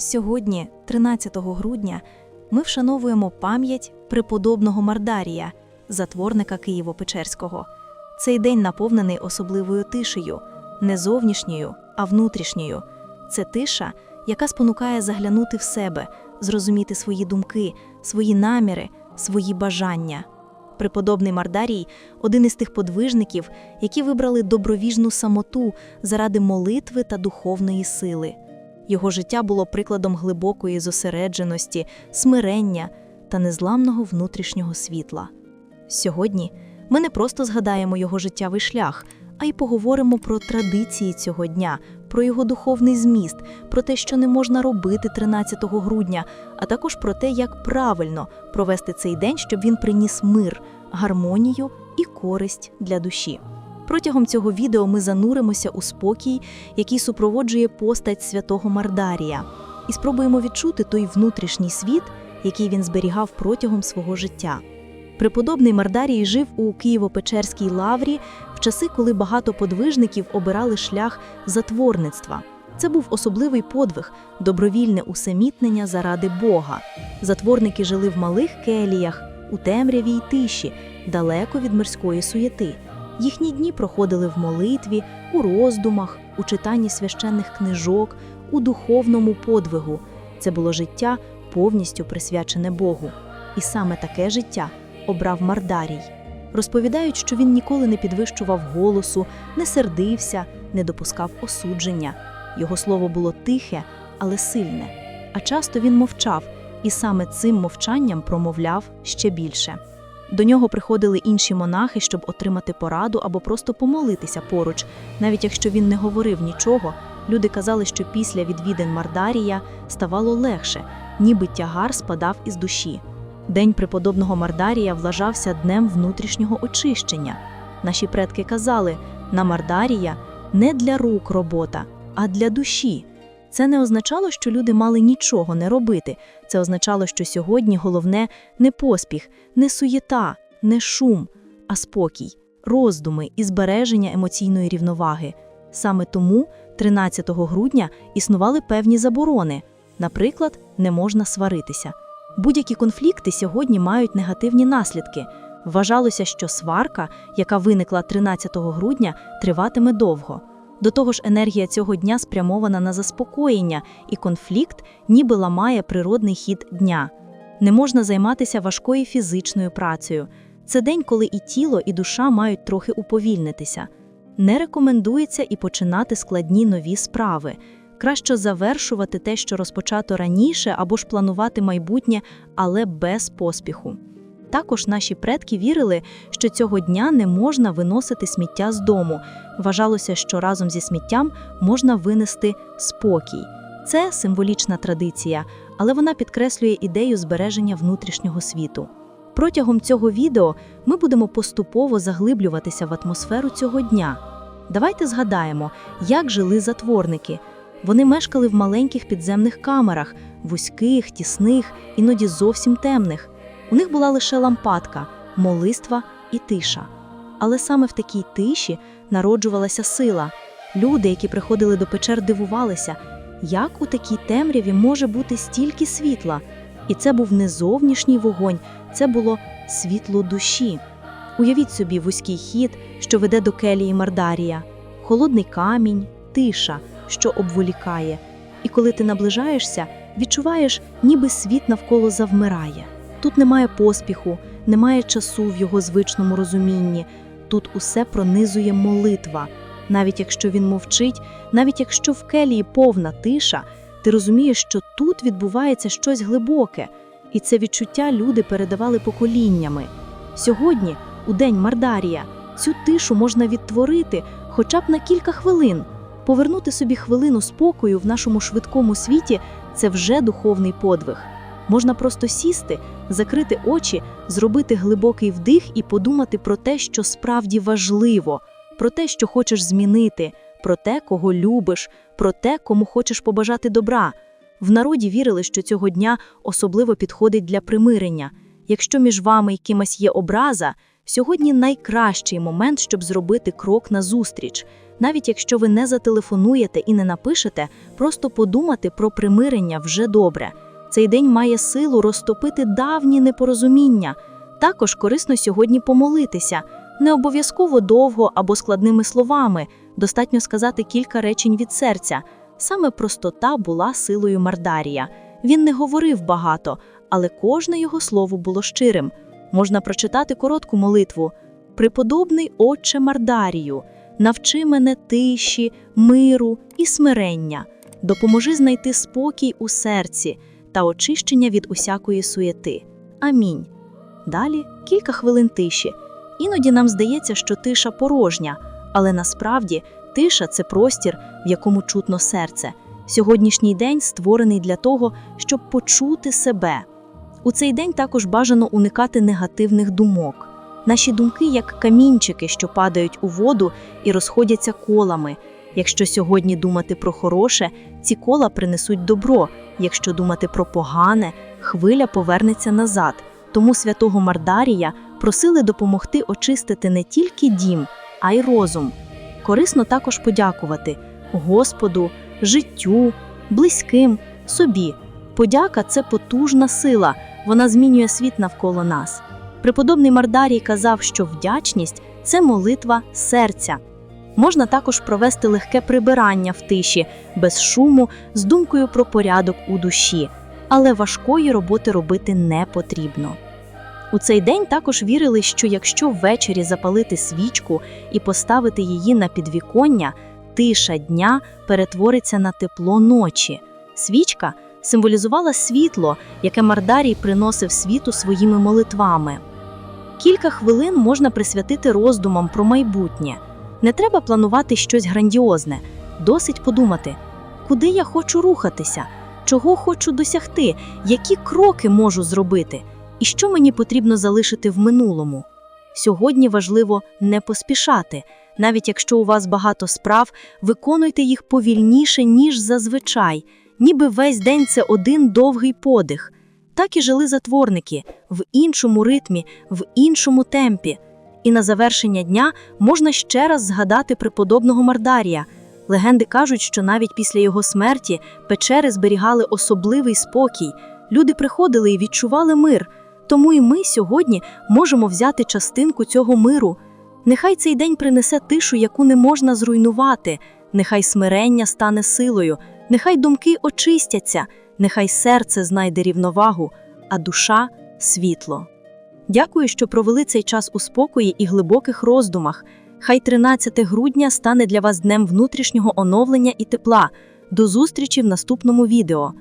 Сьогодні, 13 грудня, ми вшановуємо пам'ять преподобного Мардарія, затворника Києво-Печерського. Цей день наповнений особливою тишею, не зовнішньою, а внутрішньою. Це тиша, яка спонукає заглянути в себе, зрозуміти свої думки, свої наміри, свої бажання. Преподобний Мардарій один із тих подвижників, які вибрали добровіжну самоту заради молитви та духовної сили. Його життя було прикладом глибокої зосередженості, смирення та незламного внутрішнього світла. Сьогодні ми не просто згадаємо його життєвий шлях, а й поговоримо про традиції цього дня, про його духовний зміст, про те, що не можна робити 13 грудня, а також про те, як правильно провести цей день, щоб він приніс мир, гармонію і користь для душі. Протягом цього відео ми зануримося у спокій, який супроводжує постать святого Мардарія, і спробуємо відчути той внутрішній світ, який він зберігав протягом свого життя. Преподобний Мардарій жив у Києво-Печерській лаврі в часи, коли багато подвижників обирали шлях затворництва. Це був особливий подвиг, добровільне усамітнення заради Бога. Затворники жили в малих келіях, у темряві й тиші, далеко від мирської суєти. Їхні дні проходили в молитві, у роздумах, у читанні священних книжок, у духовному подвигу. Це було життя повністю присвячене Богу. І саме таке життя обрав Мардарій. Розповідають, що він ніколи не підвищував голосу, не сердився, не допускав осудження. Його слово було тихе, але сильне. А часто він мовчав, і саме цим мовчанням промовляв ще більше. До нього приходили інші монахи, щоб отримати пораду або просто помолитися поруч. Навіть якщо він не говорив нічого, люди казали, що після відвідин Мардарія ставало легше, ніби тягар спадав із душі. День преподобного Мардарія вважався днем внутрішнього очищення. Наші предки казали: на Мардарія не для рук робота, а для душі. Це не означало, що люди мали нічого не робити. Це означало, що сьогодні головне не поспіх, не суєта, не шум, а спокій, роздуми і збереження емоційної рівноваги. Саме тому 13 грудня існували певні заборони. Наприклад, не можна сваритися. Будь-які конфлікти сьогодні мають негативні наслідки. Вважалося, що сварка, яка виникла 13 грудня, триватиме довго. До того ж, енергія цього дня спрямована на заспокоєння, і конфлікт ніби ламає природний хід дня. Не можна займатися важкою фізичною працею. Це день, коли і тіло, і душа мають трохи уповільнитися. Не рекомендується і починати складні нові справи. Краще завершувати те, що розпочато раніше, або ж планувати майбутнє, але без поспіху. Також наші предки вірили, що цього дня не можна виносити сміття з дому. Вважалося, що разом зі сміттям можна винести спокій. Це символічна традиція, але вона підкреслює ідею збереження внутрішнього світу. Протягом цього відео ми будемо поступово заглиблюватися в атмосферу цього дня. Давайте згадаємо, як жили затворники. Вони мешкали в маленьких підземних камерах, вузьких, тісних, іноді зовсім темних. У них була лише лампадка, молитва і тиша. Але саме в такій тиші народжувалася сила. Люди, які приходили до печер, дивувалися, як у такій темряві може бути стільки світла. І це був не зовнішній вогонь, це було світло душі. Уявіть собі вузький хід, що веде до келії Мардарія, холодний камінь, тиша, що обволікає. І коли ти наближаєшся, відчуваєш, ніби світ навколо завмирає. Тут немає поспіху, немає часу в його звичному розумінні. Тут усе пронизує молитва. Навіть якщо він мовчить, навіть якщо в келії повна тиша, ти розумієш, що тут відбувається щось глибоке, і це відчуття люди передавали поколіннями. Сьогодні, у день Мардарія, цю тишу можна відтворити хоча б на кілька хвилин. Повернути собі хвилину спокою в нашому швидкому світі це вже духовний подвиг. Можна просто сісти, закрити очі, зробити глибокий вдих і подумати про те, що справді важливо, про те, що хочеш змінити, про те, кого любиш, про те, кому хочеш побажати добра. В народі вірили, що цього дня особливо підходить для примирення. Якщо між вами і кимось є образа, сьогодні найкращий момент, щоб зробити крок назустріч. Навіть якщо ви не зателефонуєте і не напишете, просто подумати про примирення вже добре. Цей день має силу розтопити давні непорозуміння. Також корисно сьогодні помолитися, не обов'язково довго або складними словами, достатньо сказати кілька речень від серця. Саме простота була силою Мардарія. Він не говорив багато, але кожне його слово було щирим. Можна прочитати коротку молитву: Преподобний Отче Мардарію, навчи мене тиші, миру і смирення, допоможи знайти спокій у серці та очищення від усякої суєти. Амінь. Далі кілька хвилин тиші. Іноді нам здається, що тиша порожня, але насправді тиша це простір, в якому чутно серце. Сьогоднішній день створений для того, щоб почути себе. У цей день також бажано уникати негативних думок. Наші думки як камінчики, що падають у воду і розходяться колами. Якщо сьогодні думати про хороше, ці кола принесуть добро. Якщо думати про погане, хвиля повернеться назад. Тому святого Мардарія просили допомогти очистити не тільки дім, а й розум. Корисно також подякувати Господу, життю, близьким, собі. Подяка це потужна сила, вона змінює світ навколо нас. Преподобний Мардарій казав, що вдячність це молитва серця. Можна також провести легке прибирання в тиші, без шуму, з думкою про порядок у душі, але важкої роботи робити не потрібно. У цей день також вірили, що якщо ввечері запалити свічку і поставити її на підвіконня, тиша дня перетвориться на тепло ночі. Свічка символізувала світло, яке Мардарій приносив світу своїми молитвами. Кілька хвилин можна присвятити роздумам про майбутнє. Не треба планувати щось грандіозне, досить подумати, куди я хочу рухатися, чого хочу досягти, які кроки можу зробити, і що мені потрібно залишити в минулому. Сьогодні важливо не поспішати, навіть якщо у вас багато справ, виконуйте їх повільніше, ніж зазвичай, ніби весь день це один довгий подих. Так і жили затворники в іншому ритмі, в іншому темпі. І на завершення дня можна ще раз згадати преподобного Мардарія. Легенди кажуть, що навіть після його смерті печери зберігали особливий спокій. Люди приходили і відчували мир. Тому і ми сьогодні можемо взяти частинку цього миру. Нехай цей день принесе тишу, яку не можна зруйнувати, нехай смирення стане силою, нехай думки очистяться, нехай серце знайде рівновагу, а душа світло. Дякую, що провели цей час у спокої і глибоких роздумах. Хай 13 грудня стане для вас днем внутрішнього оновлення і тепла. До зустрічі в наступному відео.